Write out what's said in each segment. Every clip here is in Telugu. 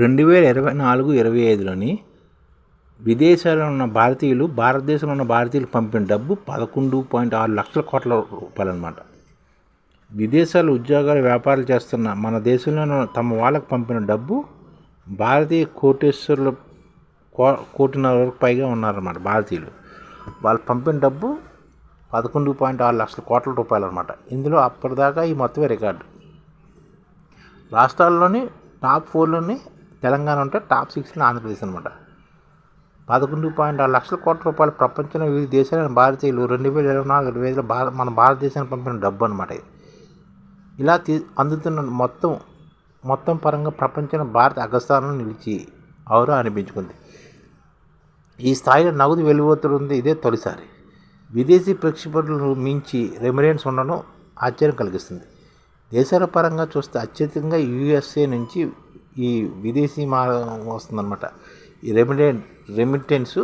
రెండు వేల ఇరవై నాలుగు ఇరవై ఐదులోని విదేశాల్లో ఉన్న భారతీయులు భారతదేశంలో ఉన్న భారతీయులు పంపిన డబ్బు పదకొండు పాయింట్ ఆరు లక్షల కోట్ల రూపాయలు అనమాట విదేశాలు ఉద్యోగాలు వ్యాపారాలు చేస్తున్న మన దేశంలో తమ వాళ్ళకు పంపిన డబ్బు భారతీయ కోటేశ్వరుల కో కోటిన్నర వరకు పైగా ఉన్నారన్నమాట భారతీయులు. వాళ్ళు పంపిన డబ్బు పదకొండు పాయింట్ ఆరు లక్షల కోట్ల రూపాయలు అనమాట ఇందులో అప్పటిదాకా ఈ మొత్తమే రికార్డు. రాష్ట్రాల్లోని టాప్ ఫోర్లోని తెలంగాణ ఉంటే టాప్ సిక్స్లో ఆంధ్రప్రదేశ్ అనమాట పదకొండు పాయింట్ ఆరు లక్షల కోట్ల రూపాయలు ప్రపంచంలో వివిధ దేశాలైన భారతీయులు రెండు వేల ఇరవై నాలుగు ఇరవై ఐదులో భారత మన భారతదేశానికి పంపిన డబ్బు అనమాట ఇది. ఇలా తీ అందుతున్న మొత్తం మొత్తం పరంగా ప్రపంచంలో భారత అగ్రస్థానం నిలిచి ఔరా అనిపించుకుంది. ఈ స్థాయిలో నగదు వెలువడుతుంది ఇదే తొలిసారి. విదేశీ ప్రేక్షకులను మించి రెమిరెన్స్ ఉండడం ఆశ్చర్యం కలిగిస్తుంది. దేశాల పరంగా చూస్తే అత్యధికంగా యూఎస్ఏ నుంచి ఈ విదేశీ మార్గం వస్తుందన్నమాట. ఈ రెమిటెన్ రెమిటెన్స్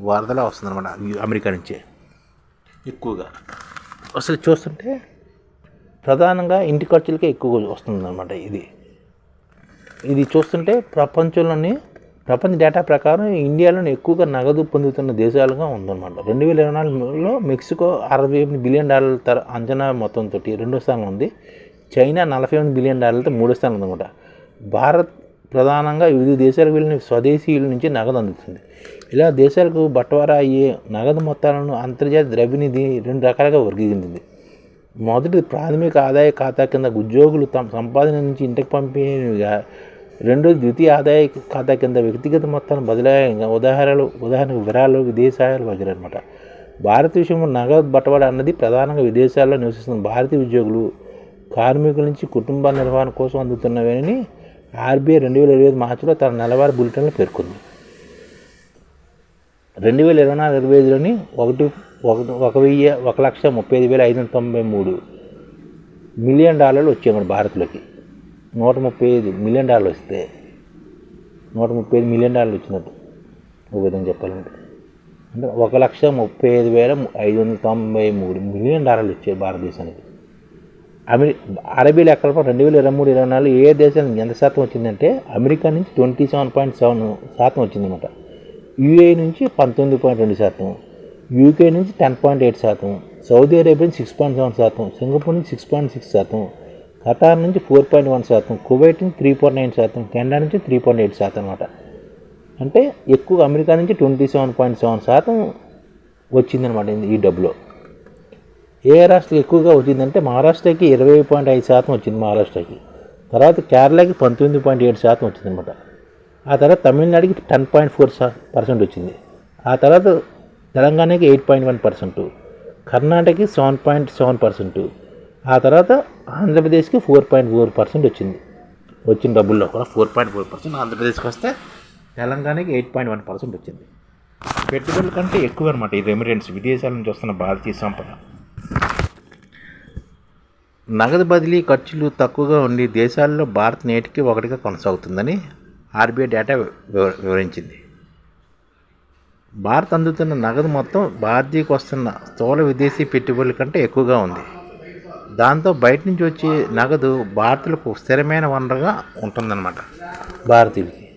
వరదలా వస్తుందన్నమాట అమెరికా నుంచే. ఎక్కువగా. అసలు చూస్తుంటే ప్రధానంగా ఇంటి ఖర్చులకే ఎక్కువగా వస్తుందన్నమాట ఇది. ఇది చూస్తుంటే ప్రపంచంలోని ప్రపంచ డేటా ప్రకారం ఇండియాలోని ఎక్కువగా నగదు పొందుతున్న దేశాలుగా ఉందన్నమాట. రెండు వేల ఇరవై నాలుగులో మెక్సికో అరవై ఎనిమిది బిలియన్ డాలర్ల తర అంచనా మొత్తంతో రెండో స్థానంలో ఉంది. చైనా నలభై ఎనిమిది బిలియన్ డాలర్లతో మూడో స్థానంలో ఉందన్నమాట. భారత్ ప్రధానంగా వివిధ దేశాలకు వెళ్ళిన స్వదేశీయుల నుంచి నగదు అందుతుంది. ఇలా దేశాలకు బట్వారా అయ్యే నగదు మొత్తాలను అంతర్జాతీయ ద్రవ్యనిధి రెండు రకాలుగా వర్గీకరించింది. మొదటి ప్రాథమిక ఆదాయ ఖాతా కింద ఉద్యోగులు తమ సంపాదన నుంచి ఇంటికి పంపినవిగా రెండోది ద్వితీయ ఆదాయ ఖాతా కింద వ్యక్తిగత మొత్తాన్ని బదిలాయంగా ఉదాహరణలు ఉదాహరణకు విరాలు విదేశాలు వగేరే అనమాట భారత విషయంలో నగదు బట్టవాడ అన్నది ప్రధానంగా విదేశాల్లో నివసిస్తున్న భారతీయ ఉద్యోగులు కార్మికుల నుంచి కుటుంబ నిర్వహణ కోసం అందుతున్నవని ఆర్బీఐ రెండు వేల ఇరవై ఐదు మార్చిలో తన నెలవారీ బులెటిన్లో పేర్కొంది. రెండు వేల ఇరవై నాలుగు ఇరవై ఐదులోని ఒకటి ఒక ఒక వెయ్యి ఒక లక్ష ముప్పై ఐదు వేల ఐదు వందల తొంభై మూడు మిలియన్ డాలర్లు వచ్చాయి మన భారత్లోకి. నూట ముప్పై ఐదు మిలియన్ డాలర్లు వస్తే నూట ముప్పై ఐదు మిలియన్ డాలర్లు వచ్చినట్టు ఒక విధంగా చెప్పాలంటే. అంటే ఒక లక్ష ముప్పై ఐదు వేల ఐదు వందల తొంభై మూడు మిలియన్ డాలర్లు వచ్చాయి భారతదేశానికి. అమెరి అరబీ లెక్కల రెండు వేల ఇరవై మూడు ఇరవై నాలుగు ఏ దేశానికి ఎంత శాతం వచ్చిందంటే అమెరికా నుంచి ట్వంటీ సెవెన్ పాయింట్ సెవెన్ శాతం వచ్చిందన్నమాట. యూఏ నుంచి పంతొమ్మిది పాయింట్ రెండు శాతం యూకే నుంచి టెన్ పాయింట్ ఎయిట్ శాతం సౌదీ అరేబియా నుంచి సిక్స్ పాయింట్ సెవెన్ శాతం సింగపూర్ నుంచి సిక్స్ పాయింట్ సిక్స్ శాతం ఖతార్ నుంచి ఫోర్ పాయింట్ వన్ శాతం కువైట్ నుంచి త్రీ పాయింట్ నైన్ శాతం కెనడా నుంచి త్రీ పాయింట్ ఎయిట్ శాతం అనమాట అంటే ఎక్కువ అమెరికా నుంచి ట్వంటీ సెవెన్ పాయింట్ సెవెన్ శాతం వచ్చిందనమాట ఈ డబ్బులో. ఏ రాష్ట్రం ఎక్కువగా వచ్చిందంటే మహారాష్ట్రకి ఇరవై పాయింట్ ఐదు శాతం వచ్చింది మహారాష్ట్రకి. తర్వాత కేరళకి పంతొమ్మిది పాయింట్ ఏడు శాతం వచ్చింది అనమాట ఆ తర్వాత తమిళనాడుకి టెన్ పాయింట్ ఫోర్ పర్సెంట్ వచ్చింది. ఆ తర్వాత తెలంగాణకి ఎయిట్ పాయింట్ వన్ పర్సెంట్ కర్ణాటకకి సెవెన్ పాయింట్ సెవెన్ పర్సెంట్ ఆ తర్వాత ఆంధ్రప్రదేశ్కి ఫోర్ పాయింట్ ఫోర్ పర్సెంట్ వచ్చింది. వచ్చిన డబ్బుల్లో కూడా ఫోర్ పాయింట్ ఫోర్ పర్సెంట్ ఆంధ్రప్రదేశ్కి వస్తే తెలంగాణకి ఎయిట్ పాయింట్ వన్ పర్సెంట్ వచ్చింది. పెట్టుబడుల కంటే ఎక్కువ అనమాట ఈ రెమిడెన్స్ విదేశాల నుంచి వస్తున్న భారతీయ సంపద. నగదు బదిలీ ఖర్చులు తక్కువగా ఉండి దేశాల్లో భారత్ నేటికి ఒకటిగా కొనసాగుతుందని ఆర్బీఐ డేటా వివ- వివరించింది. భారత్ అందుతున్న నగదు మొత్తం భారతీయకు వస్తున్న స్థూల విదేశీ పెట్టుబడుల కంటే ఎక్కువగా ఉంది. దాంతో బయట నుంచి వచ్చే నగదు భారతీయులకు స్థిరమైన వనరుగా ఉంటుందన్నమాట. భారతీయులకి.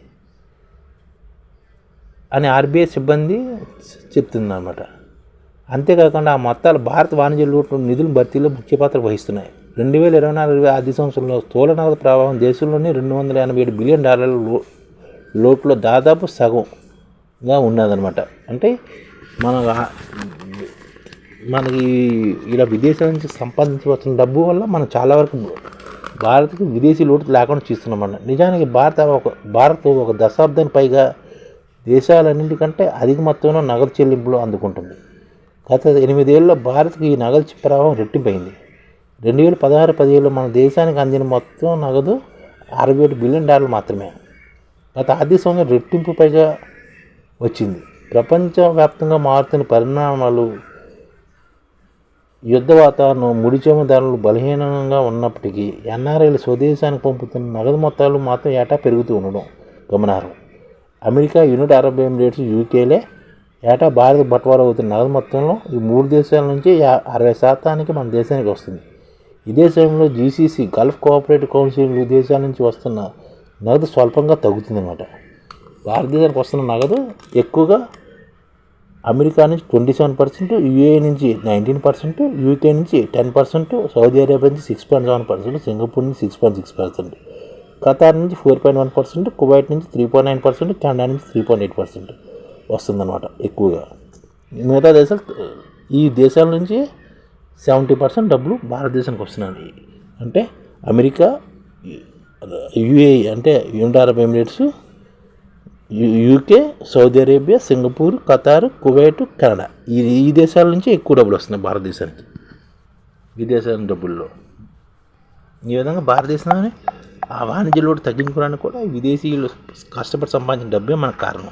అని ఆర్బీఐ సిబ్బంది చెప్తుందన్నమాట. అంతేకాకుండా ఆ మొత్తాలు భారత వాణిజ్య లోటు నిధులు భర్తీలో ముఖ్య పాత్ర వహిస్తున్నాయి. రెండు వేల ఇరవై నాలుగు ఆర్థిక సంవత్సరంలో స్థూల నగదు ప్రభావం దేశంలోనే రెండు వందల ఎనభై ఏడు బిలియన్ డాలర్ల లోట్లో దాదాపు సగంగా ఉన్నదన్నమాట. అంటే మన మనకి ఇలా విదేశాల నుంచి సంపాదించవలసిన డబ్బు వల్ల మనం చాలా వరకు భారత్కి విదేశీ లోటు లేకుండా చూస్తున్నామన్న నిజానికి భారత ఒక భారత్ ఒక దశాబ్దానికి పైగా దేశాలన్నింటికంటే అధిక మొత్తంలో నగదు చెల్లింపులు అందుకుంటుంది. గత ఎనిమిదేళ్ళలో భారత్కి ఈ నగదు ప్రభావం రెట్టింపైంది. రెండు వేల పదహారు పదిహేడులో మన దేశానికి అందిన మొత్తం నగదు అరవై ఏడు బిలియన్ డాలర్లు మాత్రమే. గత ఆర్థిక సంవత్సరం రెట్టింపు పైగా వచ్చింది. ప్రపంచవ్యాప్తంగా మారుతున్న పరిణామాలు యుద్ధ వాతావరణం ముడిచము ధరలు బలహీనంగా ఉన్నప్పటికీ ఎన్ఆర్ఐలు స్వదేశానికి పంపుతున్న నగదు మొత్తాలు మాత్రం ఏటా పెరుగుతూ ఉండడం గమనార్హం. అమెరికా యూనిట్ అరబ్ ఎమిరేట్స్ యూకేలే ఏటా భారత బట్వాడా అవుతున్న నగదు మొత్తంలో ఈ మూడు దేశాల నుంచి అరవై శాతానికి మన దేశానికి వస్తుంది. ఇదే సమయంలో జీసీసీ గల్ఫ్ కోఆపరేటివ్ కౌన్సిల్ దేశాల నుంచి వస్తున్న నగదు స్వల్పంగా తగ్గుతుందన్నమాట. భారతదేశానికి వస్తున్న నగదు ఎక్కువగా అమెరికా నుంచి ట్వంటీ సెవెన్ పర్సెంట్ యూఏ నుంచి నైన్టీన్ పర్సెంట్ యూకే నుంచి టెన్ పర్సెంట్ సౌదీ అరేబియా నుంచి six point seven percent Singapore నుంచి six point six percent Qatar నుంచి four point one percent Kuwait నుంచి three point nine percent Canada నుంచి త్రీ పాయింట్ ఎయిట్ పర్సెంట్ వస్తుందన్నమాట ఎక్కువగా. మిగతా దేశాలు ఈ దేశాల నుంచి సెవెంటీ పర్సెంట్ డబ్బులు భారతదేశానికి వస్తున్నాయి. అంటే అమెరికా యుఏ అంటే United Arab Emirates UK Saudi Arabia Singapore Qatar Kuwait Canada. ఈ ఈ దేశాల నుంచి ఎక్కువ డబ్బులు వస్తున్నాయి భారతదేశానికి. విదేశాల డబ్బుల్లో. ఈ విధంగా భారతదేశంలోనే ఆ వాణిజ్య లోటు తగ్గించుకోవడానికి కూడా విదేశీయులు కష్టపడి సంపాదించిన డబ్బే మనకు కారణం.